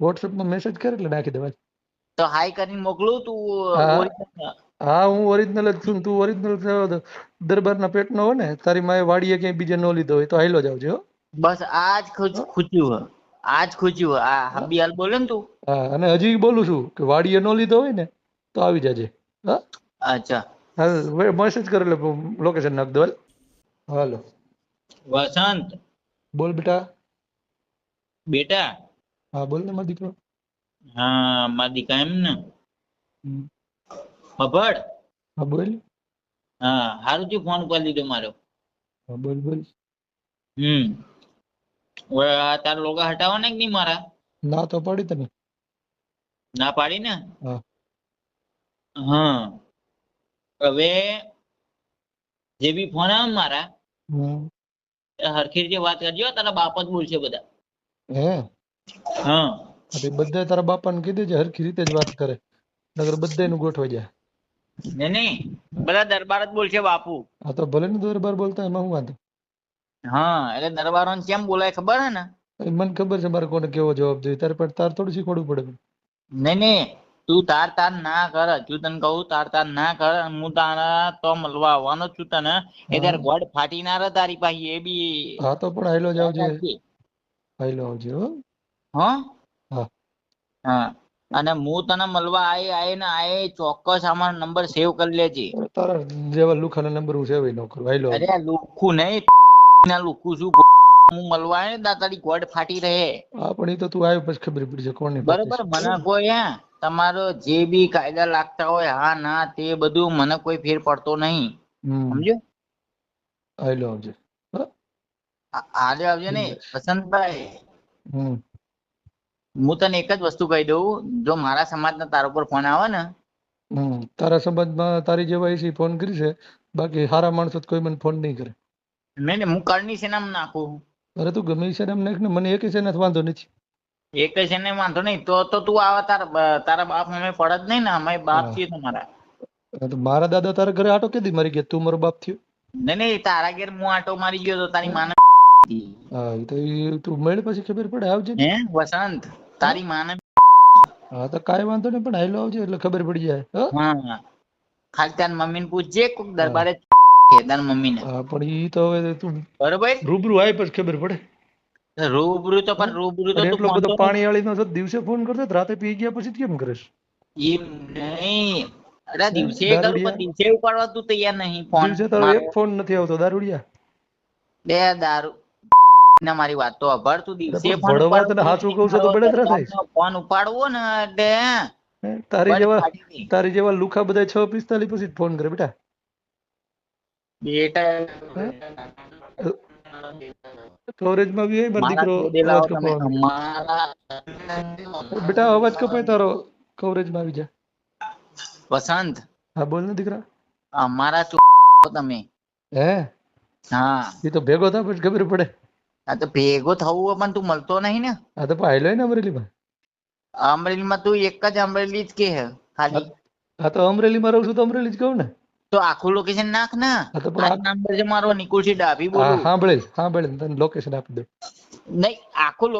વોટ્સએપમાં message કર એટલે નાખી દેવાય. તો હાઈ કરીને મોકલું તું હા. હું ઓરિજિનલ જ છું તું ઓરિજિનલ દરબારના પેટનો હોય ને તારી માએ વાડીએ ક્યાંય બીજે નો લીધો હોય તો હાઈલો જ આવજે બસ આજ ખૂચ્યું હે આજ ખૂચ્યું આ હબી હાલ બોલે ને તું? હા અને હજી બોલું છું કે વાડીએ નો લીધો હોય ને તો આવી જાજે. હા? અચ્છા. હા મેસેજ કર એટલે લોકેશન નાખ દો હાલ. હાલો. વસંત. બોલ બેટા. બેટા. હા બોલ ને મારો દીકરો. હા મારા દીકરા એમ ને? ખબર હા બોલ. હા હારું થયું ફોન કરી દીધો મારો. હા બોલ બોલ. હમ. તારા લોકો હટાવવાના કે નહીં મારા? ના તો પડી તને. ના પાડી ને? હા. હા. હવે જે બી ફોન આવે મારા હરખી રીતે વાત કરજો તારા બાપ જ બોલશે બધા. હે? હા. બધા તારા બાપાને કીધું છે હરખી રીતે જ વાત કરે. નગર બધાયનું ગોઠવાઈ જાય. ને નહીં બધા દરબાર જ બોલશે બાપુ. હા તો ભલે ને દરબાર બોલતા એમાં હું વાંધો? હા એટલે દરબારોને કેમ બોલાય ખબર હે ને? મને ખબર છે મારે કોને કેવો જવાબ જોઈએ. તારે પણ તાર થોડું શીખવાડવું પડે નહીં નહીં તું તાર તાર ના કર. હજુ તને કહું તાર તાર ના કર. હું તારા તો મળવા આવવાનો છું તને. એ તાર ગોડ ફાટી ના રહે તારી પાસે એ બી હા તો પણ આયલો જ આવજે. રાખજે. આવજે હો. હા? હા. અને હું તને મળવા આય આય ને આય ચોક્કસ આમાં નંબર સેવ કરી લેજે. તારા જેવા લુખા નંબર હું સેવ ન કરું. હાઈલો અરે લુખું નહીં. ના લુખું છું. હું મળવા આય દા તારી ગોડ ફાટી રહે. હા પણ એ તો તું આવ્યો પછી ખબર પડી છે કોની બરાબર મને કોઈ હે તમારો જે બી કાયદા લાગતા હોય હા ના તે બધું મને કોઈ ફેર પડતો નહીં. સમજો હાઈલો આવજે. હા આ- આજે આવજો ને વસંતભાઈ. હમ. હું તને એક જ વસ્તુ કહી દઉં. જો મારા સમાજના તારા ઉપર ફોન આવે ને હમ તારા સમાજમાં તારી જેવા એસી ફોન કરી છે. બાકી સારા માણસો કોઈ મને ફોન નહીં કરે. નહીં હું કરની નામ નાખું અરે તું ગમે છે નામ નાખ ને મને એક છે વાંધો નથી. એક છે ને વાંધો નહીં તો તો તું આવા તારા તારા બાપ અમે જ નહીં ને અમે બાપ છીએ તમારા. તો મારા દાદા તારા ઘરે આટો કેદી મારી ગયા? તું મારો બાપ થયો? નહીં નહીં તારા ઘેર હું આટો મારી ગયો તો તારી માને હા તો તું મળે પછી ખબર પડે આવજે. હે વસંત? તારી માને હા તો કાઈ વાંધો નહીં પણ હાઈલો આવજે એટલે ખબર પડી જાય. હા? ખાલી તાર મમ્મીને પૂછજે કોક દરબારે છે મમ્મી ને હા પણ ઈ તો હવે તું બરોબર? રૂબરૂ આય પછી ખબર પડે. રૂબરૂ તો પણ રૂબરૂ તો એટલો બધો પાણી વાળી નો દિવસે ફોન કરતો રાતે પી ગયા પછી કેમ કરીશ એમ નહીં. અરે દિવસે? કરું પણ દિવસે ઉપાડવા તું તૈયાર નહીં ફોન દિવસે તો એક ફોન નથી આવતો દારૂડિયા? બે દારૂ. ના મારી વાત તો અભર તું દિવસે સાચું કહું છું તો બળતરા થાય. ફોન ઉપાડવો ને એટલે તારી જેવા તારી જેવા લુખા બધા છ પિસ્તાલીસ પછી ફોન કરે બેટા. બેટા સ્ટોરેજમાં બી હોય મારો મારા દીકરો. બેટા અવાજ કપાય તારો કવરેજમાં આવી જા. વસંત. હા બોલ ને દીકરા. અમારા તમે. હે? હા. એ તો ભેગો થા પછી ખબર પડે. આ તો ભેગો થવું પણ તું મળતો નહીં ને. આ તો પાયલો ને અમરેલીમાં. અમરેલીમાં તું એક જ અમરેલી જ કે હે ખાલી. હા તો અમરેલીમાં રહું છું તો અમરેલી જ કહું ને. તો આખું લોકેશન નાખ ને. હા તો આ નંબર છે મારો નિકુલસિંહ ડાભી આ- હા બોલું. સાંભળેલ સાંભળેલ તને લોકેશન આપી દઉં. નહીં આખું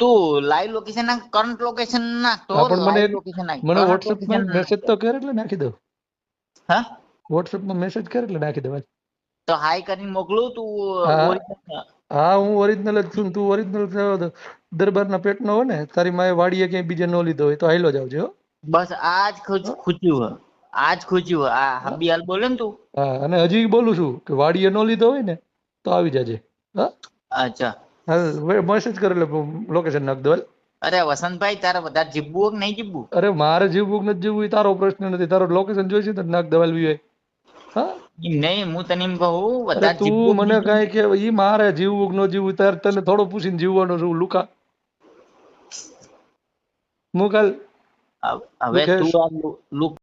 તું લાઈવ લોકેશન નાખ કરંટ લોકેશન નાખ તો પણ મને મને WhatsApp માં મેસેજ તો કર એટલે નાખી દઉં. હા? વોટ્સએપમાં મેસેજ કર એટલે નાખી દેવાય તો હાઈ કરીને મોકલું તું હા. હું ઓરિજિનલ જ છું તું ઓરિજિનલ દરબારના પેટનો હોય ને તારી માએ વાડીએ ક્યાંય બીજે નો લીધો હોય તો હાઈલો જાવજો બસ આજ ખૂચ- ખૂચ્યું હે આજ ખૂચ્યું આ હબી હાલ બોલે ને તું? હા અને હજી બોલું છું કે વાડીએ નો લીધો હોય ને તો આવી જાજે. હા? અચ્છા. હા મેસેજ કરેલો લોકેશન નાખ દો અરે વસંતભાઈ તારે વધારે જીવવું કે નહીં જીવવું? અરે મારે જીવવું કે નથી જીવવું એ તારો પ્રશ્ન નથી. તારો લોકેશન જોઈશે તો નાખ દવાલ બી હોય નહીં હું તને એમ કહું બધા તું મને કહે કે ઈ મારે જીવવું ન જીવવું તારે તને થોડો પૂછીને જીવવાનો છું લુકા. મુકાલ હવે તું આ લુક